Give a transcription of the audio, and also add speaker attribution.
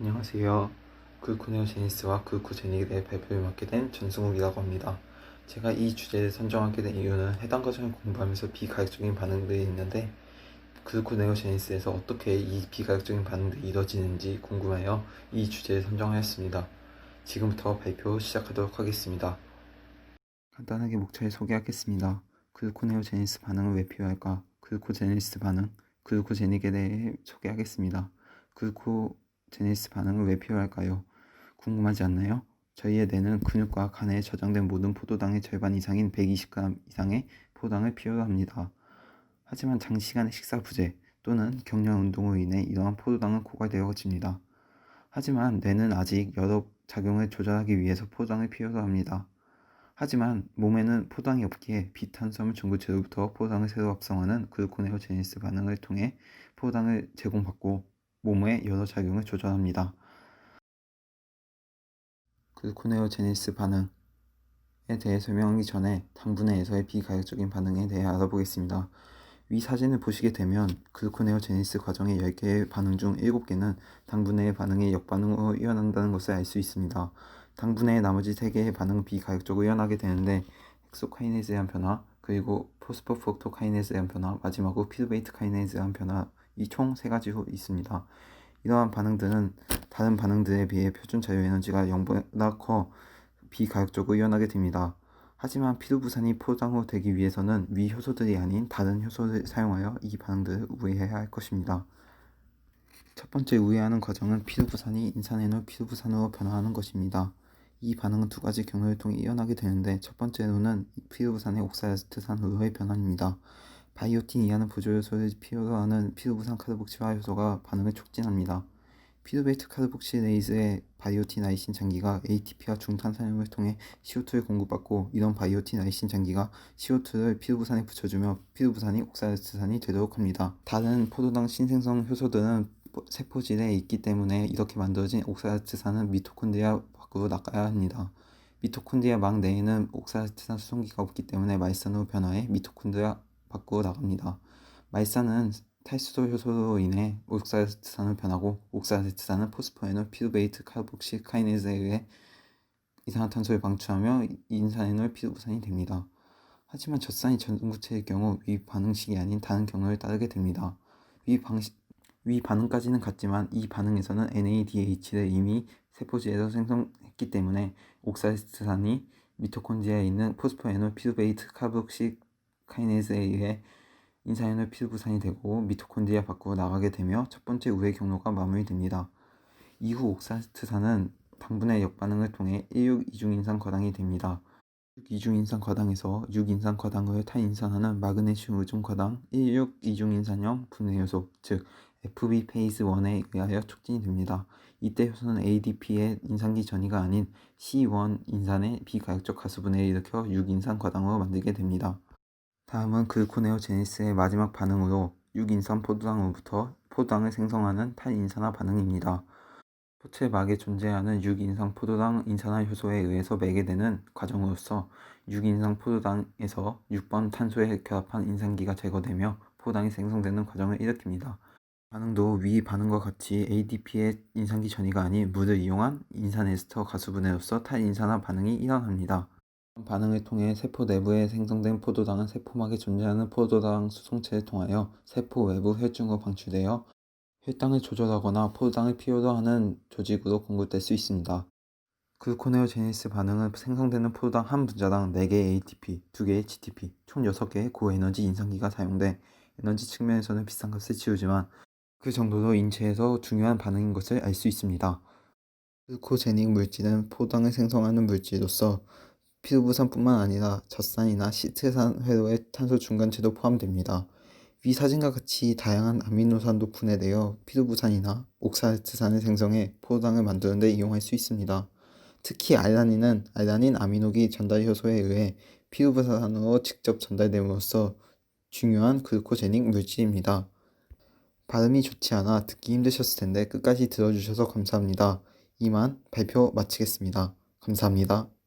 Speaker 1: 안녕하세요. 글쿠네오 제니스와 글쿠제닉에 대해 발표를 맡게 된 전승욱이라고 합니다. 제가 이 주제를 선정하게 된 이유는 해당 과정을 공부하면서 비가역적인 반응들이 있는데 글쿠네오 제니스에서 어떻게 이 비가역적인 반응들이 이루어지는지 궁금하여 이 주제를 선정하였습니다. 지금부터 발표 시작하도록 하겠습니다. 간단하게 목차를 소개하겠습니다. 글코네오 제니스 반응을 왜 필요할까? 글코제니스 반응, 글코제닉에 대해 소개하겠습니다. 글코 제니스 반응을 왜 필요할까요? 궁금하지 않나요? 저희의 뇌는 근육과 간에 저장된 모든 포도당의 절반 이상인 120g 이상의 포도당을 필요로 합니다. 하지만 장시간의 식사 부재 또는 격렬 운동으로 인해 이러한 포도당은 고갈되어집니다. 하지만 뇌는 아직 여러 작용을 조절하기 위해서 포도당을 필요로 합니다. 하지만 몸에는 포도당이 없기에 비탄수화물 전구체로부터 포도당을 새로 합성하는 글코네오제니스 반응을 통해 포도당을 제공받고 몸의 여러 작용을 조절합니다. 글코네오제니스 반응에 대해 설명하기 전에 당분해에서의 비가역적인 반응에 대해 알아보겠습니다. 위 사진을 보시게 되면 글코네오제니스 과정의 10개의 반응 중 7개는 당분해의 반응이 역반응으로 일어난다는 것을 알 수 있습니다. 당분해의 나머지 3개의 반응은 비가역적으로 일어나게 되는데 헥소카이네즈의 한 변화, 그리고 포스포프록토카이네즈의 한 변화, 마지막으로 피르베이트 카이네즈의 한 변화 이총 3가지로 있습니다. 이러한 반응들은 다른 반응들에 비해 표준 자유 에너지가 0보다 커 비가역적으로 일어나게 됩니다. 하지만 피루부산이 포장으로 되기 위해서는 위 효소들이 아닌 다른 효소를 사용하여 이 반응들을 우회해야 할 것입니다. 첫 번째 우회하는 과정은 피루부산이 인산에놀 피루부산으로 변화하는 것입니다. 이 반응은 두 가지 경로를 통해 일어나게 되는데 첫 번째로는 피루부산의 옥사이스트산으로의 변환입니다. 바이오틴 이하는 보조요소를 필요로 하는 피루부산 카르복실화 효소가 반응을 촉진합니다. 피루베이트 카르복실레이즈의 바이오틴 아이신 장기가 ATP와 중탄산염을 통해 CO2를 공급받고 이런 바이오틴 아이신 장기가 CO2를 피루부산에 붙여주며 피루부산이 옥사이스트산이 되도록 합니다. 다른 포도당 신생성 효소들은 세포질에 있기 때문에 이렇게 만들어진 옥사이스트산은 미토콘드리아 밖으로 나가야 합니다. 미토콘드리아 망 내에는 옥사이스트산 수송기가 없기 때문에 말산으로 변화해 미토콘드리아 밖으로 나갑니다. 말산은 탈수도 효소로 인해 옥사이스트산으로 변하고 옥사이스트산은 포스포에놀 피루베이트 카르복시 카이네즈에 의해 이산화탄소를 방출하며 인산에놀 피루부산이 됩니다. 하지만 젖산이 전구체의 경우 위 반응식이 아닌 다른 경로를 따르게 됩니다. 위, 방식, 위 반응까지는 같지만 이 반응에서는 NADH를 이미 세포질에서 생성했기 때문에 옥사이스트산이 미토콘드리아에 있는 포스포에놀 피루베이트 카르복시 카이네즈에 의해 인산에놀 피루부산이 되고 미토콘드리아 밖으로 나가게 되며 첫 번째 우회 경로가 마무리됩니다. 이후 옥사이스트산은 당분의 역반응을 통해 16이중인산 과당이 됩니다. 6이중인산 과당에서 6인산 과당을 탈인산하는 마그네슘 의존 과당 16이중인산형 분해효소 즉 FB 페이즈 1에 의하여 촉진이 됩니다. 이때 효소는 ADP의 인산기 전이가 아닌 C1 인산의 비가역적 가수분해를 일으켜 6인산 과당으로 만들게 됩니다. 다음은 글코네오제니스의 마지막 반응으로 6인산 포도당으로부터 포도당을 생성하는 탈인산화 반응입니다. 포체 막에 존재하는 6인산 포도당 인산화 효소에 의해서 매개되는 과정으로서 6인산 포도당에서 6번 탄소에 결합한 인산기가 제거되며 포도당이 생성되는 과정을 일으킵니다. 반응도 위 반응과 같이 ADP의 인산기 전이가 아닌 물을 이용한 인산에스터 가수분해로서 탈인산화 반응이 일어납니다. 반응을 통해 세포 내부에 생성된 포도당은 세포막에 존재하는 포도당 수송체를 통하여 세포 외부 혈중으로 방출되어 혈당을 조절하거나 포도당을 필요로 하는 조직으로 공급될 수 있습니다. 글코네오제니스 반응은 생성되는 포도당 한 분자당 4개의 ATP, 2개의 GTP, 총 6개의 고에너지 인산기가 사용돼 에너지 측면에서는 비싼 값을 치우지만 그 정도로 인체에서 중요한 반응인 것을 알 수 있습니다. 글코제닉 물질은 포도당을 생성하는 물질로서 피루부산뿐만 아니라 젖산이나 시트산 회로의 탄소 중간체도 포함됩니다. 위 사진과 같이 다양한 아미노산도 분해되어 피루부산이나 옥사이트산을 생성해 포도당을 만드는 데 이용할 수 있습니다. 특히 알라닌은 알라닌 아미노기 전달 효소에 의해 피루부산으로 직접 전달됨으로써 중요한 글코제닉 물질입니다. 발음이 좋지 않아 듣기 힘드셨을 텐데 끝까지 들어주셔서 감사합니다. 이만 발표 마치겠습니다. 감사합니다.